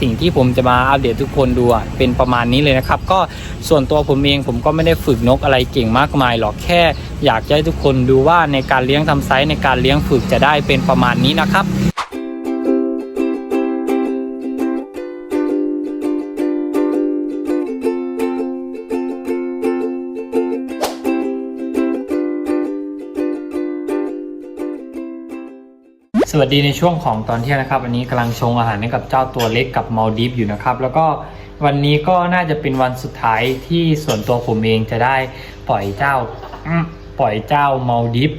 สิ่งที่ผมจะมาอัปเดตทุกคนดูเป็นประมาณนี้เลยนะครับ ก็ส่วนตัวผมเองผมก็ไม่ได้ฝึกนกอะไรเก่งมากมายหรอกแค่ อยากจะให้ทุกคนดูว่าในการเลี้ยงทำไซส์ในการเลี้ยงฝึกจะได้เป็นประมาณนี้นะครับ วัสดีในช่วงของตอนเที่ยงนะครับวันนี้กำลังชงอาหารให้กับเจ้าตัวเล็กกับมาลดิฟอยู่นะครับ แล้วก็วันนี้ก็น่าจะเป็นวันสุดท้ายที่ส่วนตัวผมเองจะได้ปล่อยเจ้าปล่อยเจ้ามาลดิฟ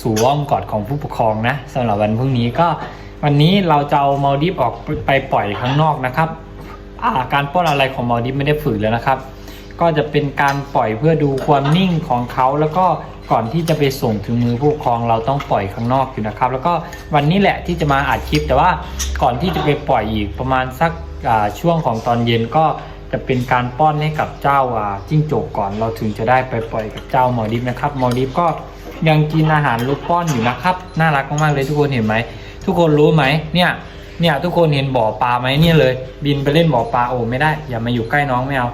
สู่อ้อมกอดของผู้ปกครองนะสำหรับวันพรุ่งนี้ก็วันนี้เราจะเอามาลดิฟออกไปปล่อยข้างนอกนะครับาการป้อนอะไรของมาลดิฟไม่ได้ฝึกแล้วนะครับ ก็จะเป็นการปล่อยเพื่อดูความนิ่งของเขาแล้วก็ ก่อนที่จะไปส่งถึงมือผู้ปกครองเราต้องปล่อยข้างนอกอยู่นะครับ แล้วก็วันนี้แหละที่จะมาอัดคลิป แต่ว่าก่อนที่จะไปปล่อยอีกประมาณสักช่วงของตอนเย็นก็จะเป็นการป้อนให้กับเจ้าอ่าจิ้งจกก่อนเราถึงจะได้ไปปล่อยกับเจ้าหมอดิฟนะครับหมอดิฟก็ยังกินอาหารลูกป้อนอยู่นะครับ น่ารักมากๆเลยทุกคนเห็นไหมทุกคนรู้ไหมเนี่ยเนี่ยทุกคนเห็นบ่อปลาไหมเนี่ยเลย บินไปเล่นบ่อปลาโอ้ไม่ได้ อย่ามาอยู่ใกล้น้องไม่เอา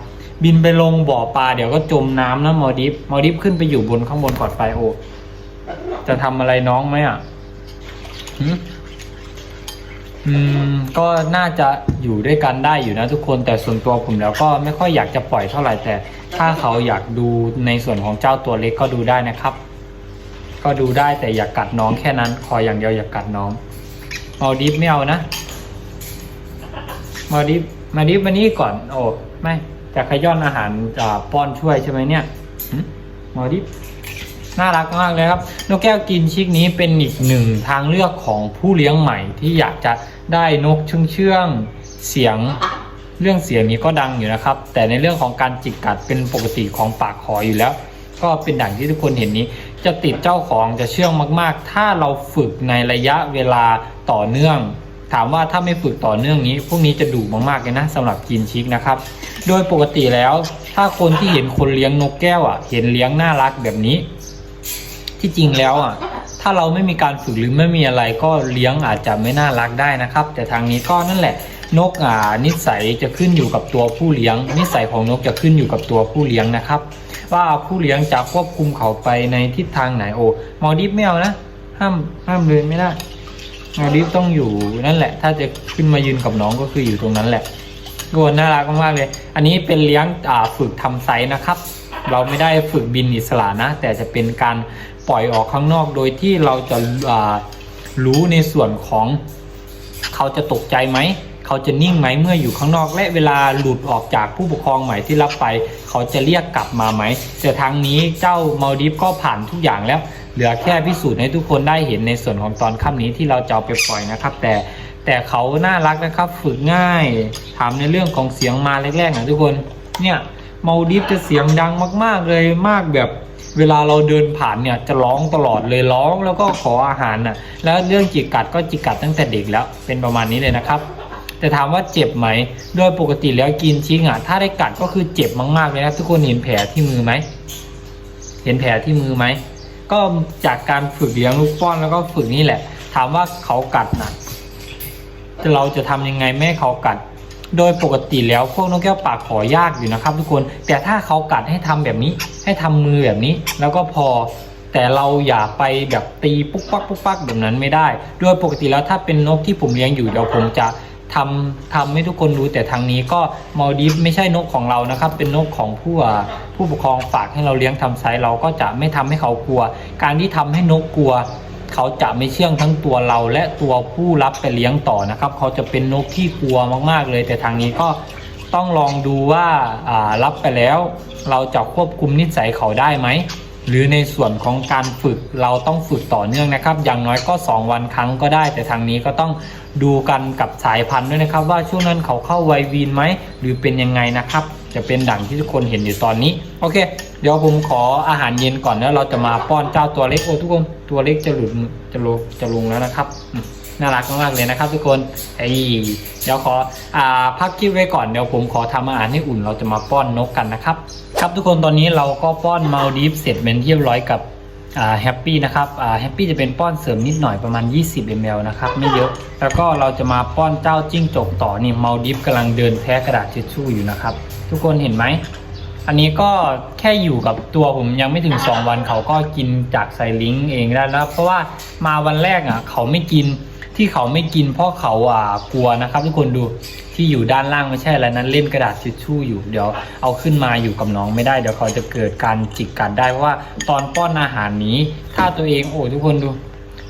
บินไปลงบ่อปลาเดี๋ยวก็จมน้ำนะมอดิฟมอดิฟขึ้นไปอยู่บนข้างบนกอนไปโอ จะทำอะไรน้องไหมอะหืมอืม ก็น่าจะอยู่ด้วยกันได้อยู่นะทุกคนแต่ส่วนตัวผมแล้วก็ไม่ค่อยอยากจะปล่อยเท่าไหร่แต่ ถ้าเขาอยากดูในส่วนของเจ้าตัวเล็กก็ดูได้นะครับ ก็ดูได้แต่อย่ากกัดน้องแค่นั้นขออย่างเดียวอย่ากกัดน้องมอดิฟไม่เอานะมาดิฟมาดิฟมานี่ก่อน โอ้ไม่ จะขย้อนอาหารป้อนช่วยใช่ไหมเนี่ยหึมาดิน่ารักมากเลยครับ นกแก้วกินชิกนี้เป็นอีกหนึ่งทางเลือกของผู้เลี้ยงใหม่ที่อยากจะได้นกเชื่องเชื่องเสียงเรื่องเสียงนี้ก็ดังอยู่นะครับ แต่ในเรื่องของการจิกกัดเป็นปกติของปากขออยู่แล้ว ก็เป็นดังที่ทุกคนเห็นนี้ จะติดเจ้าของจะเชื่องมาก ๆ ถ้าเราฝึกในระยะเวลาต่อเนื่อง ถามว่าถ้าไม่ฝึกต่อเนื่องนี้ พวกนี้จะดุมากๆเลยนะสำหรับกินชิกนะครับ โดยปกติแล้ว ถ้าคนที่เห็นคนเลี้ยงนกแก้วอะ เห็นเลี้ยงน่ารักแบบนี้ ที่จริงแล้วอะ ถ้าเราไม่มีการฝึกหรือไม่มีอะไรก็เลี้ยงอาจจะไม่น่ารักได้นะครับ แต่ทางนี้ก็นั่นแหละนกอ่านิสัยจะขึ้นอยู่กับตัวผู้เลี้ยง นิสัยของนกจะขึ้นอยู่กับตัวผู้เลี้ยงนะครับ ว่าผู้เลี้ยงจะควบคุมเขาไปในทิศทางไหนโอ้มอดิฟไม่เอานะ ห้ามห้ามเลยไม่ได้ มอลดิฟต้องอยู่นั่นแหละ ถ้าจะขึ้นมายืนกับน้องก็คืออยู่ตรงนั้นแหละโกนน่ารักมากๆเลย อันนี้เป็นเลี้ยงฝึกทำไซส์นะครับ เราไม่ได้ฝึกบินอิสระนะ แต่จะเป็นการปล่อยออกข้างนอก โดยที่เราจะารู้ในส่วนของเขาจะตกใจไหม เขาจะนิ่งไหมเมื่ออยู่ข้างนอก และเวลาหลุดออกจากผู้ปกครองใหม่ที่รับไป เขาจะเรียกกลับมาไหมแต่ทางนี้เจ้ามาลดิฟก็ผ่านทุกอย่างแล้ว เหลือแค่พิสูจน์ให้ทุกคนได้เห็นในส่วนของตอนค่ำนี้ที่เราจะเอาไปปล่อยนะครับ แต่แต่เขาน่ารักนะครับ ฝึกง่ายถามในเรื่องของเสียงมาแรกๆนะทุกคนเนี่ยมาดิฟจะเสียงดังมาก ๆเลยมากแบบเวลาเราเดินผ่านเนี่ยจะร้องตลอดเลยร้องแล้วก็ขออาหารน่ะแล้วเรื่องจิกกัดก็จิกกัดตั้งแต่เด็กแล้วเป็นประมาณนี้เลยนะครับแต่ถามว่าเจ็บไหม โดยปกติแล้วกินชิงอะ ถ้าได้กัดก็คือเจ็บมากๆเลยนะทุกคนเห็นแผลที่มือไหม เห็นแผลที่มือไหม ก็จากการฝึกเลี้ยงลูกป้อนแล้วก็ฝึกนี่แหละ ถามว่าเขากัดนะเราจะทำยังไงไม่ให้เขากัด โดยปกติแล้วพวกนกแก้วปากขอยากอยู่นะครับ ทุกคนแต่ถ้าเขากัดให้ทำแบบนี้ ให้ทำมือแบบนี้ แล้วก็พอแต่เราอย่าไปแบบตีปุ๊กปักปุ๊กปักแบบนั้นไม่ได้ โดยปกติแล้วถ้าเป็นนกที่ผมเลี้ยงอยู่เดี๋ยวผมจะ ทำทำให้ทุกคนรู้แต่ทางนี้ก็มาลดิฟไม่ใช่นกของเรานะครับ เป็นนกของผู้ผู้ปกครองฝากให้เราเลี้ยงทำไซส์เราก็จะไม่ทำให้เขากลัว การที่ทำให้นกกลัว เขาจะไม่เชื่องทั้งตัวเราและตัวผู้รับไปเลี้ยงต่อนะครับ เขาจะเป็นนกที่กลัวมากๆเลย แต่ทางนี้ก็ต้องลองดูว่ารับไปแล้ว เราจะควบคุมนิสัยเขาได้ไหม หรือในส่วนของการฝึกเราต้องฝึกต่อเนื่องนะครับ อย่างน้อยก็ 2 วันครั้งก็ได้ แต่ทางนี้ก็ต้องดูกันกับสายพันธุ์ด้วยนะครับ ว่าช่วงนั้นเขาเข้าไววีนไหมหรือเป็นยังไงนะครับ จะเป็นดั่งที่ทุกคนเห็นอยู่ตอนนี้โอเค เดี๋ยวผมขออาหารเย็นก่อนแล้วเราจะมาป้อนเจ้าตัวเล็กโอ้ทุกคนตัวเล็กจะหลุดจะลงจะลงแล้วนะครับ น่ารักมากๆเลยนะครับ ทุกคนไอ้ยเดี๋ยวขออ่าพักคลิปไว้ก่อนเดี๋ยวผมขอทำอาหารให้อุ่นเราจะมาป้อนนกกันนะครับ ครับทุกคนตอนนี้เราก็ป้อนมาลดีฟเสร็จเป็นที่เรียบร้อยกับอ่าแฮปปี้นะครับอ่าแฮปปี้จะเป็นป้อนเสริมนิดหน่อยประมาณ 20 ml นะครับไม่เยอะ แล้วก็เราจะมาป้อนเจ้าจิ้งจกต่อนี่เมาดิฟกำลังเดินแพ้กระดาษทิชชู่อยู่นะครับ ทุกคนเห็นไหม อันนี้ก็แค่อยู่กับตัวผมยังไม่ถึง 2 วันเขาก็กินจากไซลิงเองได้แล้ว เพราะว่ามาวันแรกอะเขาไม่กิน ที่เขาไม่กินเพราะเขาอ่ากลัวนะครับ ทุกคนดูที่อยู่ด้านล่างไม่ใช่อะไรนั้นเล่นกระดาษทิชชู่อยู่เดี๋ยวเอาขึ้นมาอยู่กับน้องไม่ได้เดี๋ยวเขาจะเกิดการจิกกัดได้เพราะว่าตอนป้อนอาหารนี้ ถ้าตัวเองโอ้ทุกคนดู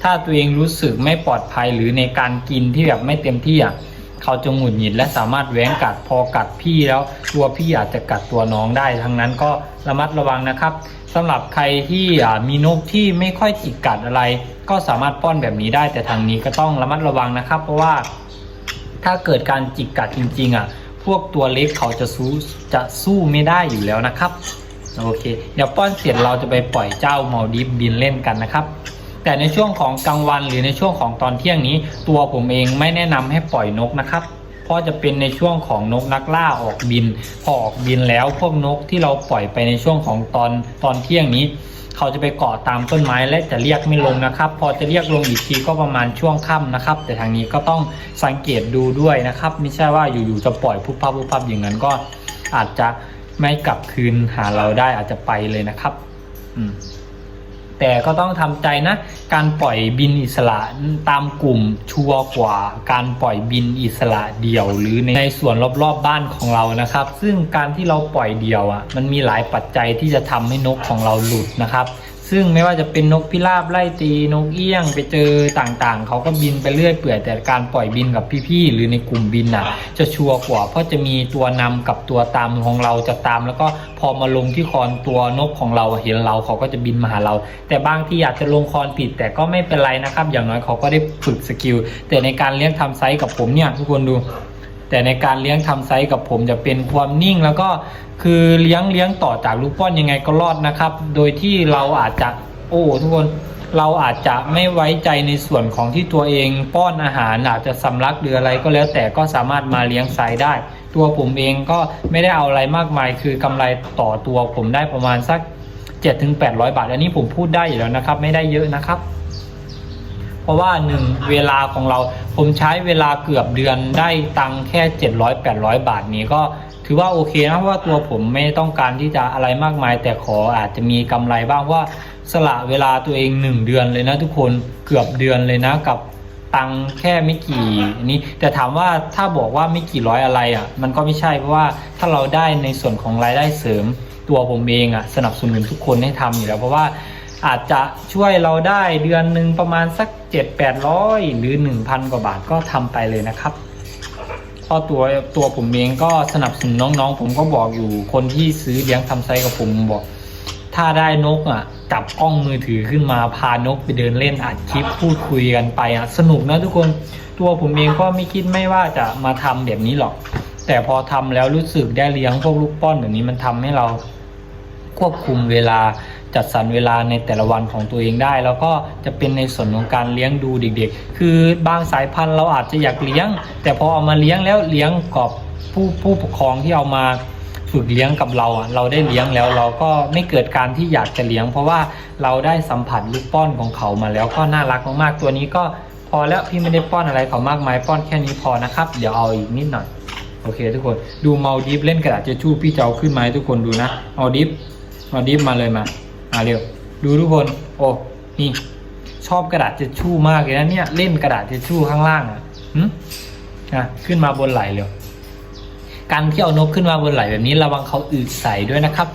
ถ้าตัวเองรู้สึกไม่ปลอดภัยหรือในการกินที่แบบไม่เต็มที่อะเขาจะหงุดหงิดและสามารถแหวงกัดพอกัดพี่แล้วตัวพี่อาจจะกัดตัวน้องได้ทั้งนั้นก็ระมัดระวังนะครับ สำหรับใครที่มีนกที่ไม่ค่อยจิกกัดอะไร ก็สามารถป้อนแบบนี้ได้แต่ทางนี้ก็ต้องระมัดระวังนะครับ เพราะว่าถ้าเกิดการจิกกัดจริง ๆอะพวกตัวเล็กเขาจะสู้จะสู้ไม่ได้อยู่แล้วนะครับโอเค เดี๋ยวป้อนเสร็จเราจะไปปล่อยเจ้าเมาดิฟบินเล่นกันนะครับ แต่ในช่วงของกลางวันหรือในช่วงของตอนเที่ยงนี้ ตัวผมเองไม่แนะนำให้ปล่อยนกนะครับ เพราะจะเป็นในช่วงของนกนักล่าออกบิน พอออกบินแล้วพวกนกที่เราปล่อยไปในช่วงของตอนตอนเที่ยงนี้ เขาจะไปเกาะตามต้นไม้และจะเรียกไม่ลงนะครับ พอจะเรียกลงอีกทีก็ประมาณช่วงค่ำนะครับ แต่ทางนี้ก็ต้องสังเกตดูด้วยนะครับ ไม่ใช่ว่าอยู่ๆจะปล่อยพุบพับพุบพับอย่างนั้นก็อาจจะไม่กลับคืนหาเราได้อาจจะไปเลยนะครับ อืม แต่ก็ต้องทำใจนะ การปล่อยบินอิสระตามกลุ่มชัวร์กว่า การปล่อยบินอิสระเดี่ยว หรือในส่วนรอบๆบบ้านของเรานะครับ ซึ่งการที่เราปล่อยเดี่ยวอะมันมีหลายปัจจัยที่จะทำให้นกของเราหลุดนะครับ ซึ่งไม่ว่าจะเป็นนกพิราบไล่ตีนกเอี้ยงไปเจอต่างๆ เขาก็บินไปเรื่อยเปื่อยแต่การปล่อยบินกับพี่ๆหรือในกลุ่มบินน่ะ จะชัวร์กว่าเพราะจะมีตัวนำกับตัวตามของเราจะตาม แล้วก็พอมาลงที่คอนตัวนกของเราเห็นเราเขาก็จะบินมาหาเรา แต่บางที่อาจจะลงคอนผิด แต่ก็ไม่เป็นไรนะครับ อย่างน้อยเขาก็ได้ฝึกสกิลแต่ในการเลี้ยงทำไซส์กับผมเนี่ยทุกคนดู แต่ในการเลี้ยงทำไซส์กับผมจะเป็นความนิ่งแล้วก็คือเลี้ยงเลี้ยงต่อจากลูกป้อนยังไงก็รอดนะครับ โดยที่เราอาจจะโอ้ทุกคนเราอาจจะไม่ไว้ใจในส่วนของที่ตัวเองป้อนอาหารอาจจะสำลักหรืออะไรก็แล้วแต่ก็สามารถมาเลี้ยงไซส์ได้ ตัวผมเองก็ไม่ได้เอาอะไรมากมาย คือกำไรต่อตัวผมได้ประมาณสัก 7-800 บาท อันนี้ผมพูดได้อยู่แล้วนะครับ ไม่ได้เยอะนะครับ ราะว่าหนึ่งเวลาของเราผมใช้เวลาเกือบเดือนได้ตังค์แค่ 700 800 บาทนี้ก็ถือว่าโอเคนะเพราะว่าตัวผมไม่ต้องการที่จะอะไรมากมาย แต่ขออาจจะมีกำไรบ้างว่าสละเวลาตัวเอง 1 เดือนเลยนะทุกคนเกือบเดือนเลยนะกับตังแค่ไม่กี่นี้แต่ถามว่าถ้าบอกว่าไม่กี่ร้อยอะไรอะ มันก็ไม่ใช่เพราะว่าถ้าเราได้ในส่วนของรายได้เสริมตัวผมเองอะ สนับสนุนทุกคนให้ทำอยู่แล้วเพราะว่า อาจจะช่วยเราได้เดือนหนึ่งประมาณสัก 7 8 0 0 หรือ 1,000 กว่าบาทก็ทำไปเลยนะครับเพราะตัวตัวผมเองก็สนับสนุนน้องๆ ผมก็บอกอยู่คนที่ซื้อเลี้ยงทำไซกับผมบอก ถ้าได้นกอะจับกล้องมือถือขึ้นมาพานกไปเดินเล่นอัดคลิปพูดคุยกันไปอะสนุกนะทุกคนตัวผมเองก็ไม่คิดไม่ว่าจะมาทำแบบนี้หรอก แต่พอทำแล้วรู้สึกได้เลี้ยงพวกลูกป้อนแบบนี้มันทำให้เราควบคุมเวลา จัดสรรเวลาในแต่ละวันของตัวเองได้ แล้วก็จะเป็นในส่วนของการเลี้ยงดูเด็กๆ คือบางสายพันธุ์เราอาจจะอยากเลี้ยง แต่พอเอามาเลี้ยงแล้วเลี้ยงกับผู้ผู้ปกครองที่เอามาฝึกเลี้ยงกับเราอะเราได้เลี้ยงแล้วเราก็ไม่เกิดการที่อยากจะเลี้ยง เพราะว่าเราได้สัมผัสลูกป้อนของเขามาแล้วก็น่ารักมากๆตัวนี้ก็พอแล้วพี่ไม่ได้ป้อนอะไรเขามากมายป้อนแค่นี้พอนะครับ เดี๋ยวเอาอีกนิดหน่อยโอเค ทุกคนดูเมาดิฟเล่นกระดาษเจชู่พี่จะเอาขึ้นมาให้ทุกคนดูนะเอาดิฟเอาดิฟมาเลยมา มาเร็ว ดูทุกคน โอ้ นี่ ชอบกระดาษเจชู่มากเลยนะเนี่ย เล่นกระดาษเจชู่ข้างล่างอะหึอะขึ้นมาบนไหล่เร็ว การที่เอานกขึ้นมาบนไหล่แบบนี้ระวังเขาอึใส่ด้วยนะครับ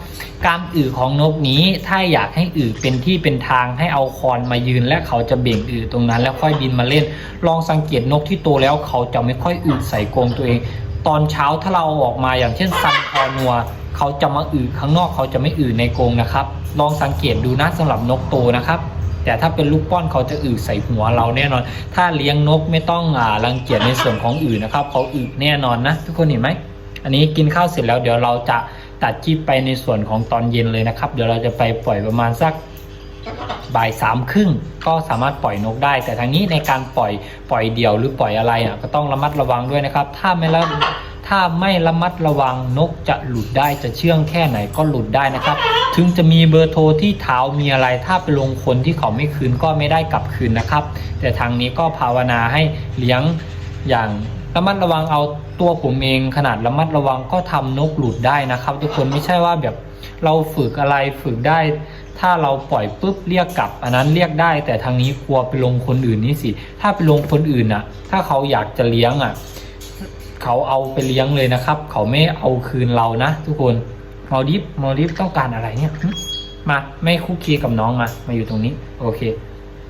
การอึของนกนี้ถ้าอยากให้อึเป็นที่เป็นทางให้เอาคอนมายืนและเขาจะเบ่งอึตรงนั้น แล้วค่อยบินมาเล่น ลองสังเกตนกที่โตแล้วเขาจะไม่ค่อยอึใส่กรงตัวเอง ตอนเช้าถ้าเราอาออกมาอย่างเช่นซันคอนัว เขาจะมาอืดข้างนอกเขาจะไม่อืดในกรงนะครับ ลองสังเกตดูนะสำหรับนกโตนะครับ แต่ถ้าเป็นลูกป้อนเขาจะอืดใส่หัวเราแน่นอน ถ้าเลี้ยงนกไม่ต้องอ่ารังเกียจในส่วนของอืดนะครับเขาอืดแน่นอนนะ ทุกคนเห็นไหมอันนี้กินข้าวเสร็จแล้วเดี๋ยวเราจะตัดคลิปไปในส่วนของตอนเย็นเลยนะครับ เดี๋ยวเราจะไปปล่อยประมาณสักบ่ายสามครึ่งก็สามารถปล่อยนกได้ แต่ทางนี้ในการปล่อยปล่อยเดี่ยวหรือปล่อยอะไรอะก็ต้องระมัดระวังด้วยนะครับ ถ้าไม่ละ ถ้าไม่ระมัดระวังนกจะหลุดได้จะเชื่องแค่ไหนก็หลุดได้นะครับ ถึงจะมีเบอร์โทรที่เท้ามีอะไร ถ้าไปลงคนที่เขาไม่คืนก็ไม่ได้กลับคืนนะครับ แต่ทางนี้ก็ภาวนาให้เลี้ยงอย่างระมัดระวังเอาตัวผมเองขนาดระมัดระวังก็ทำนกหลุดได้นะครับ ทุกคนไม่ใช่ว่าแบบเราฝึกอะไรฝึกได้ ถ้าเราปล่อยปุ๊บเรียกกลับ อันนั้นเรียกได้ แต่ทางนี้กลัวไปลงคนอื่นนี่สิ ถ้าไปลงคนอื่นอะ ถ้าเขาอยากจะเลี้ยงอะ เขาเอาไปเลี้ยงเลยนะครับ เขาไม่เอาคืนเรานะ ทุกคนมอดิฟมอดิฟต้องการอะไรเนี่ยมาไม่คุกคีกับน้องมา มาอยู่ตรงนี้ โอเค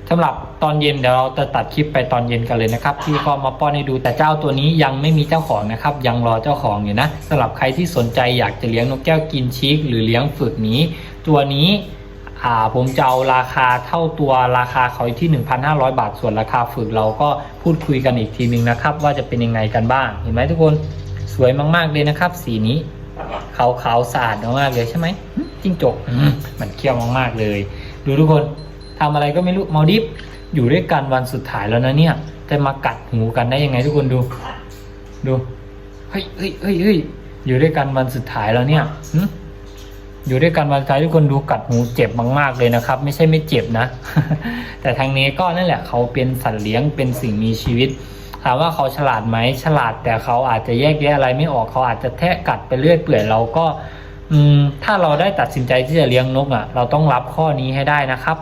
สำหรับตอนเย็นเดี๋ยวเราจะตัดคลิปไปตอนเย็นกันเลยนะครับพี่ก็มาป้อนให้ดูแต่เจ้าตัวนี้ยังไม่มีเจ้าของนะครับ ยังรอเจ้าของอยู่นะสำหรับใครที่สนใจอยากจะเลี้ยงนกแก้วกินชีกหรือเลี้ยงฝึกนี้ ตัวนี้ อ่าผมจะเอาราคาเท่าตัวราคาเขาที่ 1,500 บาท ส่วนราคาฝึกเราก็พูดคุยกันอีกทีนึงนะครับ ว่าจะเป็นยังไงกันบ้าง เห็นไหมทุกคนสวยมากๆเลยนะครับ สีนี้ขาวขาวสะอาดมากเลยใช่ไหมหึจิ้งจกมันเขี้ยวมากๆเลย ดูทุกคนทำอะไรก็ไม่รู้มอดิฟอยู่ด้วยกันวันสุดท้ายแล้วนะเนี่ยจะมากัดหูกันได้ยังไงทุกคนดู ดูเฮ้ยเฮ้ยเฮ้ยเฮ้ยอยู่ด้วยกันวันสุดท้ายแล้วเนี่ย อยู่ด้วยกันวันสุดท้ายทุกคนดูกัดหูเจ็บมากๆเลยนะครับ ไม่ใช่ไม่เจ็บนะ แต่ทางนี้ก็นั่นแหละเขาเป็นสัตว์เลี้ยงเป็นสิ่งมีชีวิตถามว่าเขาฉลาดไหมฉลาดแต่เขาอาจจะแยกแยะอะไรไม่ออกเขาอาจจะแทะกัดไปเรื่อยเปื่อยเราก็ อืม ถ้าเราได้ตัดสินใจที่จะเลี้ยงนกอะ เราต้องรับข้อนี้ให้ได้นะครับ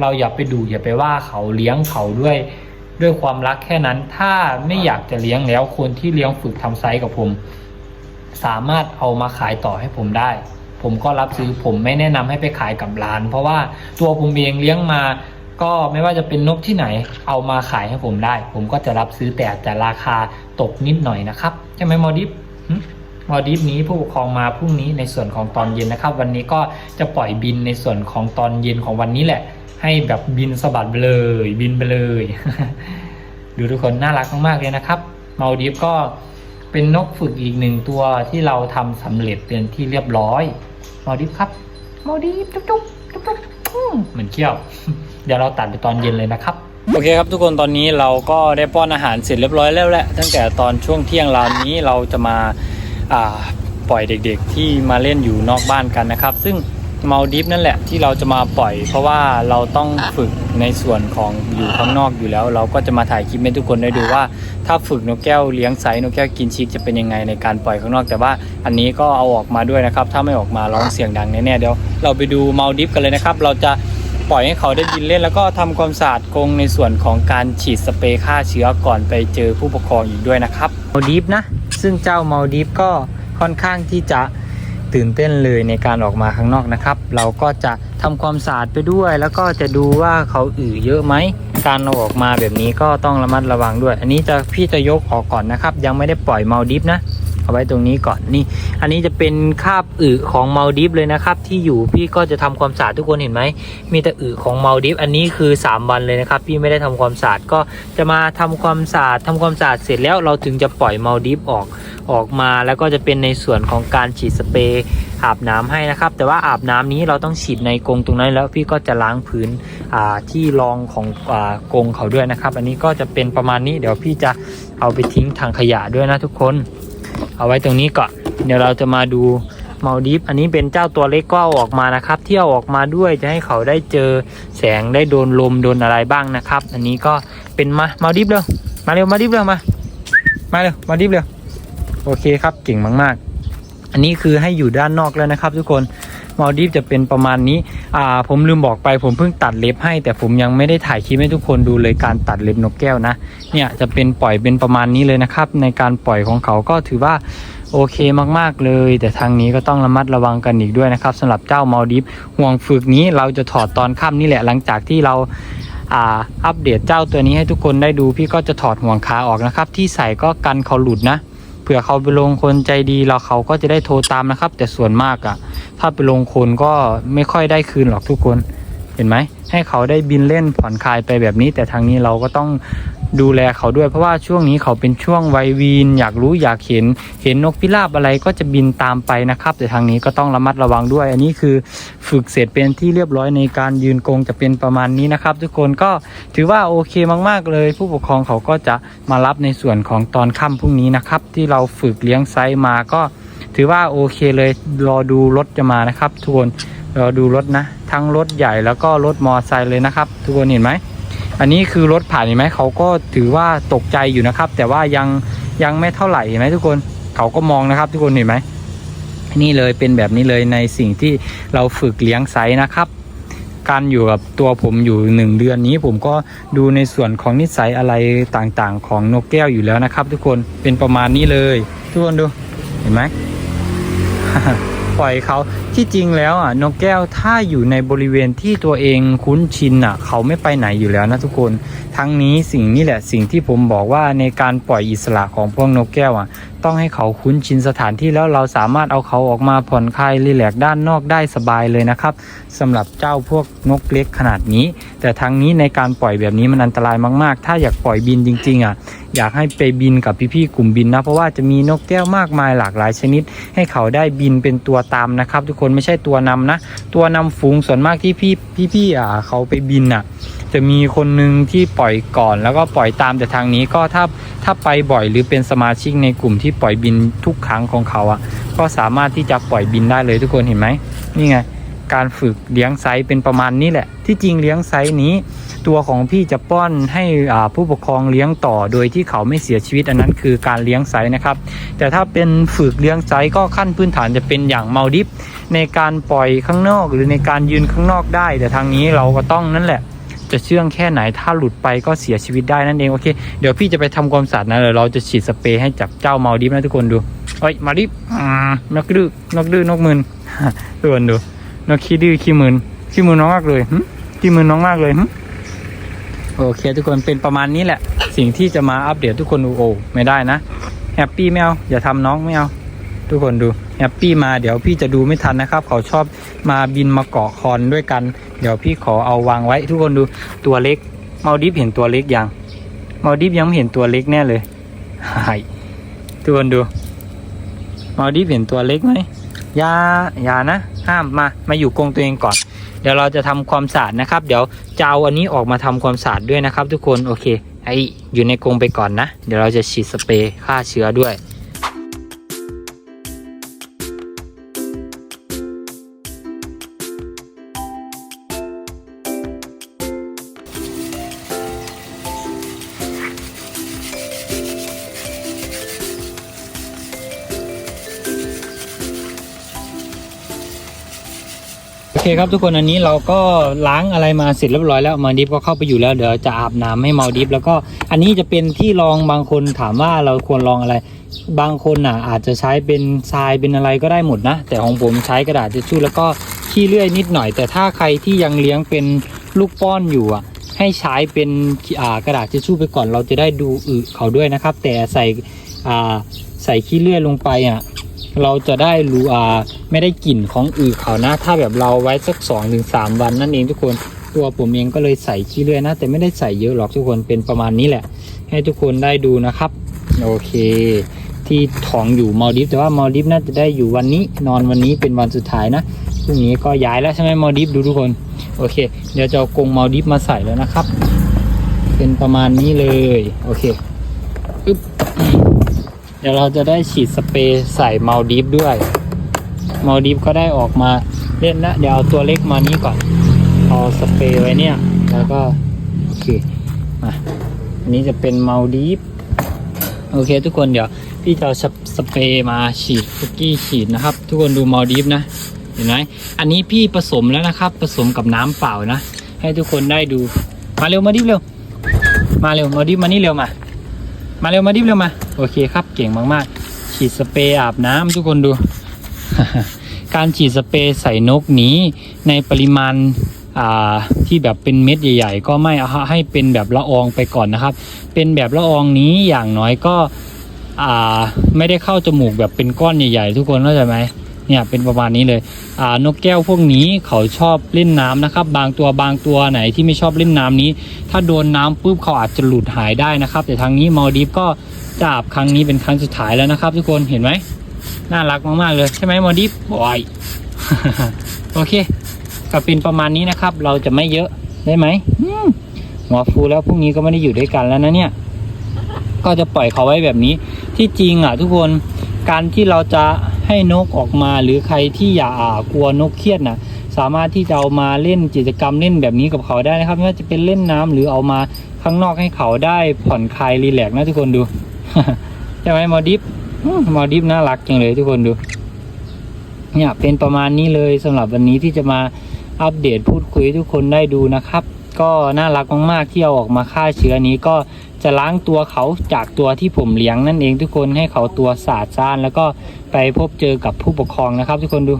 เราอย่าไปดูอย่าไปว่าเขาเลี้ยงเขาด้วย ด้วยความรักแค่นั้น ถ้าไม่อยากจะเลี้ยงแล้วคนที่เลี้ยงฝึกทำไซส์กับผม สามารถเอามาขายต่อให้ผมได้ ผมก็รับซื้อผมไม่แนะนำให้ไปขายกับร้าน เพราะว่าตัวผมเองเลี้ยงมา ก็ไม่ว่าจะเป็นนกที่ไหน เอามาขายให้ผมได้ ผมก็จะรับซื้อแต่อาจจะราคาตกนิดหน่อยนะครับใช่ไหมมอดิฟมอดิฟนี้ผู้ปกครองมาพรุ่งนี้ในส่วนของตอนเย็นนะครับ วันนี้ก็จะปล่อยบินในส่วนของตอนเย็นของวันนี้แหละ ให้แบบบินสะบัดไปเลย บินไปเลย ดูทุกคนน่ารักมากๆเลยนะครับมาดิฟก็เป็นนกฝึกอีกหนึ่งตัวที่เราทำสำเร็จเป็นที่เรียบร้อย มาดิฟครับมาดิฟจุ๊บจุ๊บจุ๊บจุ๊บอืมเหมือนเขี้ยว เดี๋ยวเราตัดไปตอนเย็นเลยนะครับ โอเคครับทุกคนตอนนี้เราก็ได้ป้อนอาหารเสร็จเรียบร้อยแล้วแหละตั้งแต่ตอนช่วงเที่ยงราวนี้เราจะมาอ่าปล่อยเด็กๆที่มาเล่นอยู่นอกบ้านกันนะครับ ซึ่งเมาดิฟนั่นแหละที่เราจะมาปล่อย เพราะว่าเราต้องฝึกในส่วนของอยู่ข้างนอกอยู่แล้ว เราก็จะมาถ่ายคลิปให้ทุกคนได้ดูว่า ถ้าฝึกนกแก้วเลี้ยงไซส์นกแก้วกินชีกจะเป็นยังไงในการปล่อยข้างนอก แต่ว่าอันนี้ก็เอาออกมาด้วยนะครับ ถ้าไม่ออกมาร้องเสียงดังแน่ๆเดี๋ยวเราไปดูมาดิฟกันเลยนะครับ เราจะปล่อยให้เขาได้บินเล่นแล้วก็ทำความสะอาดกรงในส่วนของการฉีดสเปรย์ฆ่าเชื้อก่อนไปเจอผู้ปกครองอีกด้วยนะครับมาดิฟนะซึ่งเจ้ามาดิฟก็ค่อนข้างที่จะ ตื่นเต้นเลยในการออกมาข้างนอกนะครับ เราก็จะทำความสะอาดไปด้วย แล้วก็จะดูว่าเขาอือเยอะไหมการเอาออกมาแบบนี้ก็ต้องระมัดระวังด้วย อันนี้จะพี่จะยกออกก่อนนะครับ ยังไม่ได้ปล่อยมาดิฟนะ เอาไว้ตรงนี้ก่อนนี่ อันนี้จะเป็นคาบอึของมาลดิฟเลยนะครับ ที่อยู่พี่ก็จะทำความสะอาดทุกคนเห็นไหมมีแต่อึของมาลดิฟอันนี้คือ 3 วันเลยนะครับ พี่ไม่ได้ทำความสะอาดก็จะมาทำความสะอาดทำความสะอาดเสร็จแล้วเราถึงจะปล่อยมาลดิฟออกออกมา แล้วก็จะเป็นในส่วนของการฉีดสเปรย์อาบน้ำให้นะครับ แต่ว่าอาบน้ำนี้เราต้องฉีดในกรงตรงนั้นแล้วพี่ก็จะล้างพื้นที่รองของอกรงเขาด้วยนะครับ อันนี้ก็จะเป็นประมาณนี้เดี๋ยวพี่จะเอาไปทิ้งทางขยะด้วยนะทุกคน เอาไว้ตรงนี้ก่อนเดี๋ยวเราจะมาดูมาดิฟอันนี้เป็นเจ้าตัวเล็กก็เอาออกมานะครับเที่ยวออกมาด้วยจะให้เขาได้เจอแสงได้โดนลมโดนอะไรบ้างนะครับ อันนี้ก็เป็นมามาดิฟเร็วมาเร็วมาดิฟเร็วมา มาเร็วมาดิฟเร็วโอเคครับเก่งมาก ๆ อันนี้คือให้อยู่ด้านนอกแล้วนะครับ ทุกคน มาดิฟจะเป็นประมาณนี้อ่าผมลืมบอกไปผมเพิ่งตัดเล็บให้ แต่ผมยังไม่ได้ถ่ายคลิปให้ทุกคนดูเลยการตัดเล็บนกแก้วนะ เนี่ยจะเป็นปล่อยเป็นประมาณนี้เลยนะครับ ในการปล่อยของเขาก็ถือว่าโอเคมากๆเลย แต่ทางนี้ก็ต้องระมัดระวังกันอีกด้วยนะครับสำหรับเจ้ามาดิฟห่วงฝึกนี้เราจะถอดตอนค่ำนี่แหละหลังจากที่เราอ่าอัปเดตเจ้าตัวนี้ให้ทุกคนได้ดูพี่ก็จะถอดห่วงขาออกนะครับ ที่ใส่ก็กันเขาหลุดนะ ผื่อเขาไปลงคนใจดีเราเขาก็จะได้โทรตามนะครับ แต่ส่วนมากอะ่ะ ถ้าไปลงคนก็ไม่ค่อยได้คืนหรอกทุกคนเห็นไหมให้เขาได้บินเล่นผ่อนคลายไปแบบนี้ แต่ทางนี้เราก็ต้อง ดูแลเขาด้วยเพราะว่าช่วงนี้เขาเป็นช่วงวัยวีน อยากรู้อยากเห็น เห็นนกพิราบอะไรก็จะบินตามไปนะครับ แต่ทางนี้ก็ต้องระมัดระวังด้วย อันนี้คือฝึกเสร็จเป็นที่เรียบร้อยในการยืนกรงจะเป็นประมาณนี้นะครับ ทุกคนก็ถือว่าโอเคมากๆเลย ผู้ปกครองเขาก็จะมารับในส่วนของตอนค่ำพรุ่งนี้นะครับ ที่เราฝึกเลี้ยงไซมาก็ถือว่าโอเคเลยรอดูรถจะมานะครับ ทุกคนรอดูรถนะ ทั้งรถใหญ่แล้วก็รถมอไซค์เลยนะครับ ทุกคนเห็นไหม อันนี้คือรถผ่านเห็นไหมเขาก็ถือว่าตกใจอยู่นะครับ แต่ว่ายังยังไม่เท่าไหร่เห็นไหมทุกคนเขาก็มองนะครับทุกคนเห็นไหมนี่เลยเป็นแบบนี้เลยในสิ่งที่เราฝึกเลี้ยงไซส์นะครับ การอยู่กับตัวผมอยู่หนึ่งเดือนนี้ผมก็ดูในส่วนของนิสัยอะไรต่างๆ ของนกแก้วอยู่แล้วนะครับ ทุกคนเป็นประมาณนี้เลย ทุกคนดูเห็นไหมปล่อยเขา ที่จริงแล้วอะนกแก้วถ้าอยู่ในบริเวณที่ตัวเองคุ้นชินอะ เขาไม่ไปไหนอยู่แล้วนะทุกคน ทั้งนี้สิ่งนี้แหละสิ่งที่ผมบอกว่าในการปล่อยอิสระของพวกนกแก้วอะต้องให้เขาคุ้นชินสถานที่แล้วเราสามารถเอาเขาออกมาผ่อนคลายรีแลกด้านนอกได้สบายเลยนะครับสำหรับเจ้าพวกนกเล็กขนาดนี้ แต่ทางนี้ในการปล่อยแบบนี้มันอันตรายมาก ๆ ถ้าอยากปล่อยบินจริง ๆอะอยากให้ไปบินกับพี่ๆกลุ่มบินนะ เพราะว่าจะมีนกแก้วมากมายหลากหลายชนิด ให้เขาได้บินเป็นตัวตามนะครับ ทุกคนไม่ใช่ตัวนำนะ ตัวนำฝูงส่วนมากที่พี่พี่ๆอะเขาไปบินอะ จะมีคนหนึ่งที่ปล่อยก่อนแล้วก็ปล่อยตามแต่ทางนี้ก็ถ้าถ้าไปบ่อยหรือเป็นสมาชิกในกลุ่มที่ปล่อยบินทุกครั้งของเขาอะ ก็สามารถที่จะปล่อยบินได้เลยทุกคนเห็นไหมนี่ไงการฝึกเลี้ยงไซส์เป็นประมาณนี้แหละ ที่จริงเลี้ยงไซส์นี้ ตัวของพี่จะป้อนให้อ่าผู้ปกครองเลี้ยงต่อโดยที่เขาไม่เสียชีวิตอันนั้นคือการเลี้ยงไซส์นะครับ แต่ถ้าเป็นฝึกเลี้ยงไซส์ก็ขั้นพื้นฐานจะเป็นอย่างเมาดิฟในการปล่อยข้างนอกหรือในการยืนข้างนอกได้ แต่ทางนี้เราก็ต้องนั่นแหละ จะเชื่องแค่ไหนถ้าหลุดไปก็เสียชีวิตได้นั่นเองโอเคเดี๋ยวพี่จะไปทำความสะอาดนะเดี๋ยวเราจะฉีดสเปรย์ให้จับเจ้าเมาดิฟนะทุกคนดูเอ้ยมาดิฟนกดื้อนกดื้อนกมึนทุกคนดูนกขี้ดื้อขี้มึนขี้มึนน้องมากเลยขี้มึนน้องมากเลยโอเค ทุกคนเป็นประมาณนี้แหละ สิ่งที่จะมาอัปเดตทุกคนดูโอ้ไม่ได้นะแฮปปี้ไม่เอาอย่าทำน้องไม่เอา ทุกคนดูแฮปปี้มาเดี๋ยวพี่จะดูไม่ทันนะครับ เขาชอบมาบินมาเกาะคอนด้วยกัน เดี๋ยวพี่ขอเอาวางไว้ ทุกคนดูตัวเล็กมาดิฟเห็นตัวเล็กยังมาดิฟยังไม่เห็นตัวเล็กแน่เลยหายทุกคนดูมาดิฟเห็นตัวเล็กไหมอย่าอย่านะ ห้ามมามาอยู่กรงตัวเองก่อน เดี๋ยวเราจะทำความสะอาดนะครับ เดี๋ยวจะเอาอันนี้ออกมาทำความสะอาดด้วยนะครับ ทุกคนโอเคไออยู่ในกรงไปก่อนนะ เดี๋ยวเราจะฉีดสเปรย์ฆ่าเชื้อด้วย คครับทุกคนอันนี้เราก็ล้างอะไรมาเสร็จเรียบร้อยแล้วมาดิฟก็เข้าไปอยู่แล้วเดี๋ยวจะอาบน้ำให้มาดิฟแล้วก็อันนี้จะเป็นที่รองบางคนถามว่าเราควรลองอะไร บางคนอะอาจจะใช้เป็นทรายเป็นอะไรก็ได้หมดนะ แต่ของผมใช้กระดาษทิชชู่แล้วก็ขี้เลื่อยนิดหน่อย แต่ถ้าใครที่ยังเลี้ยงเป็นลูกป้อนอยู่อะให้ใช้เป็นกระดาษทิชชู่ไปก่อนเราจะได้ดูอึเขาด้วยนะครับ แต่ใส่ใส่ขี้เลื่อยลงไปอะ เราจะได้รู้อ่าไม่ได้กลิ่นของอือเขานะ ถ้าแบบเราไว้สัก2อถึงสวันนั่นเองทุกคนตัวผมเองก็เลยใส่ขี้เลื่อยนะ แต่ไม่ได้ใส่เยอะหรอกทุกคนเป็นประมาณนี้แหละ ให้ทุกคนได้ดูนะครับ โอเค ที่ท้องอยู่มอลดิฟแต่ว่ามอลดิฟน่าจะได้อยู่วันนี้ นอนวันนี้เป็นวันสุดท้ายนะพรุ่งนี้ก็ย้ายแล้วใช่ไหมมอลดิฟดูทุกคนโอเค เดี๋ยวจะเอากรงมอลดิฟมาใส่แล้วนะครับ เป็นประมาณนี้เลย โอเคอึ๊บ เดี๋ยวเราจะได้ฉีดสเปรย์ใส่มาลดิฟด้วยมาลดิฟก็ได้ออกมาเล่นนะเดี๋ยวเอาตัวเล็กมานี้ก่อน เอาสเปรย์ไว้เนี่ย แล้วก็ โอเคมาอันนี้จะเป็นมาลดิฟโอเค ทุกคนเดี๋ยวพี่จะเอาสสเปรย์มาฉีดคุกกี้ฉีดนะครับ ทุกคนดูมาลดิฟนะเห็นไหมอันนี้พี่ผสมแล้วนะครับ ผสมกับน้ำเปล่านะ ให้ทุกคนได้ดู มาเร็วมาดิฟเร็ว มาเร็วมาดิฟมานี่เร็วมา มาเร็วมาดิบเร็วมา โอเคครับเก่งมากๆ ฉีดสเปรย์อาบน้ำทุกคนดู การฉีดสเปรย์ใส่นกนี้ในปริมาณที่แบบเป็นเม็ดใหญ่ ๆ ก็ไม่เอาให้เป็นแบบละอองไปก่อนนะครับ เป็นแบบละอองนี้อย่างน้อยก็ไม่ได้เข้าจมูกแบบเป็นก้อนใหญ่ ๆ ทุกคนเข้าใจไหม เนี่ยเป็นประมาณนี้เลยอ่านกแก้วพวกนี้เขาชอบเล่นน้ำนะครับ บางตัวบางตัวไหนที่ไม่ชอบเล่นน้ำนี้ ถ้าโดนน้ำปุ๊บเขาอาจจะหลุดหายได้นะครับ แต่ทางนี้มอดีฟก็จับครั้งนี้เป็นครั้งสุดท้ายแล้วนะครับ ทุกคนเห็นไหมน่ารักมากๆเลยใช่ไหมมอดีฟบอยโอเคก็เป็นประมาณนี้นะครับ เราจะไม่เยอะได้ไหมอืมหัวฟูแล้วพรุ่งนี้ก็ไม่ได้อยู่ด้วยกันแล้วนะเนี่ย ก็จะปล่อยเขาไว้แบบนี้ ที่จริงอะทุกคน การที่เราจะ ให้นกออกมาหรือใครที่อย่ากลัวนกเครียดนะสามารถที่จะเอามาเล่นกิจกรรมเล่นแบบนี้กับเขาได้นะครับไม่ว่าจะเป็นเล่นน้ำหรือเอามาข้างนอกให้เขาได้ผ่อนคลายรีแลกซ์นะทุกคนดูใช่ไหมมอดิฟมอดิฟน่ารักจังเลยทุกคนดู เนี่ยเป็นประมาณนี้เลยสำหรับวันนี้ที่จะมาอัปเดตพูดคุยทุกคนได้ดูนะครับ ก็น่ารักมากๆที่เอาออกมาฆ่าเชื้อนี้ก็ จะล้างตัวเขาจากตัวที่ผมเลี้ยงนั่นเองทุกคนให้เขาตัวสะอาดซ่านแล้วก็ไปพบเจอกับผู้ปกครองนะครับ ทุกคนดู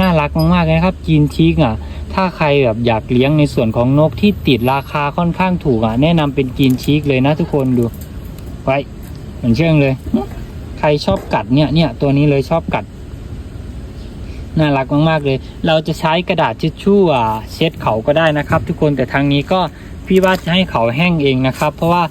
น่ารักมากๆเลยนะครับจีนชีกอะ ถ้าใครแบบอยากเลี้ยงในส่วนของนกที่ติดราคาค่อนข้างถูกอะ แนะนำเป็นจีนชีกเลยนะทุกคนดูไว้เหมือนเชื่องเลย ใครชอบกัดเนี่ยเนี่ยตัวนี้เลยชอบกัดน่ารักมากๆเลย เราจะใช้กระดาษทิชชู่อะเช็ดเขาก็ได้นะครับ ทุกคนแต่ทางนี้ก็ พี่ว่าจะให้เขาแห้งเองนะครับ เพราะว่า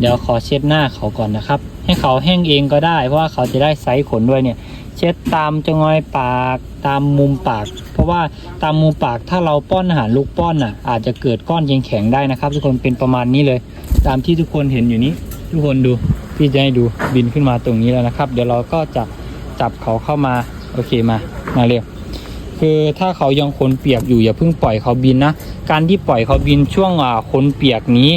เดี๋ยวขอเช็ดหน้าเขาก่อนนะครับ ให้เขาแห้งเองก็ได้ เพราะว่าเขาจะได้ไซส์ขนด้วยเนี่ย เช็ดตามจงอยปากตามมุมปาก เพราะว่าตามมุมปากถ้าเราป้อนอาหารลูกป้อนอะ อาจจะเกิดก้อนแข็งๆได้นะครับ ทุกคนเป็นประมาณนี้เลย ตามที่ทุกคนเห็นอยู่นี้ ทุกคนดูพี่จะให้ดูบินขึ้นมาตรงนี้แล้วนะครับ เดี๋ยวเราก็จะจับเขาเข้ามาโอเคมามาเร็ว คือถ้าเขายังขนเปียกอยู่อย่าเพิ่งปล่อยเขาบินนะ การที่ปล่อยเขาบินช่วงอ่าขนเปียกนี้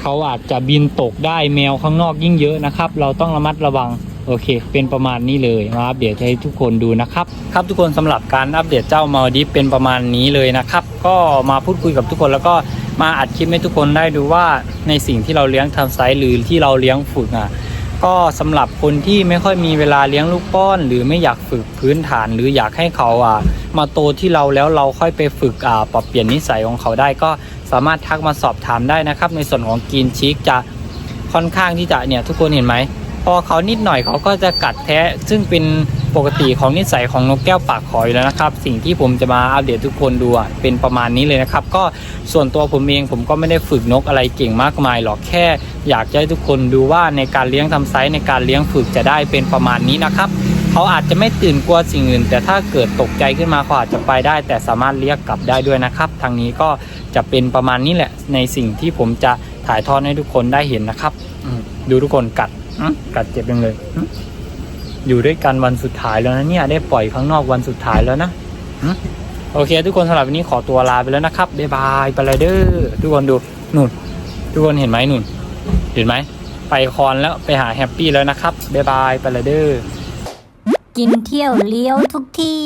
เขาอาจจะบินตกได้แมวข้างนอกยิ่งเยอะนะครับ เราต้องระมัดระวังโอเค เป็นประมาณนี้เลยมาอัปเดตให้ทุกคนดูนะครับ ครับทุกคนสำหรับการอัปเดตเจ้ามาดิฟเป็นประมาณนี้เลยนะครับ ก็มาพูดคุยกับทุกคนแล้วก็มาอัดคลิปให้ทุกคนได้ดูว่าในสิ่งที่เราเลี้ยงทำไซส์หรือที่เราเลี้ยงฝึกอะ ก็สำหรับคนที่ไม่ค่อยมีเวลาเลี้ยงลูกป้อน หรือไม่อยากฝึกพื้นฐาน หรืออยากให้เขาอะมาโตที่เราแล้วเราค่อยไปฝึกอ่าปรับเปลี่ยนนิสัยของเขาได้ก็สามารถทักมาสอบถามได้นะครับ ในส่วนของกินชิกจะค่อนข้างที่จะเนี่ยทุกคนเห็นไหม พอเขานิดหน่อยเขาก็จะกัดแท้ซึ่งเป็นปกติของนิสัยของนกแก้วปากขออยู่แล้วนะครับ สิ่งที่ผมจะมาอัปเดตทุกคนดูเป็นประมาณนี้เลยนะครับ ก็ส่วนตัวผมเองผมก็ไม่ได้ฝึกนกอะไรเก่งมากมายหรอกแค่ อยากจะให้ทุกคนดูว่าในการเลี้ยงทำไซส์ในการเลี้ยงฝึกจะได้เป็นประมาณนี้นะครับเขาอาจจะไม่ตื่นกลัวสิ่งอื่น แต่ถ้าเกิดตกใจขึ้นมาเขาอาจจะไปได้ แต่สามารถเรียกกลับได้ด้วยนะครับ ทางนี้ก็จะเป็นประมาณนี้แหละในสิ่งที่ผมจะถ่ายทอดให้ทุกคนได้เห็นนะครับดูทุกคนกัด กัดเจ็บยังเลยอยู่ด้วยกันวันสุดท้ายแล้วนะเนี่ยได้ปล่อยข้างนอกวันสุดท้ายแล้วนะโอเค ทุกคนสำหรับวันนี้ขอตัวลาไปแล้วนะครับบ๊ายบายไปเลยเด้อทุกคนดูนู่น ทุกคนเห็นไหมนู่น เห็นไหมไปคอนแล้วไปหาแฮปปี้แล้วนะครับบ๊ายบายไปเลยเด้อกินเที่ยวเลี้ยวทุกที่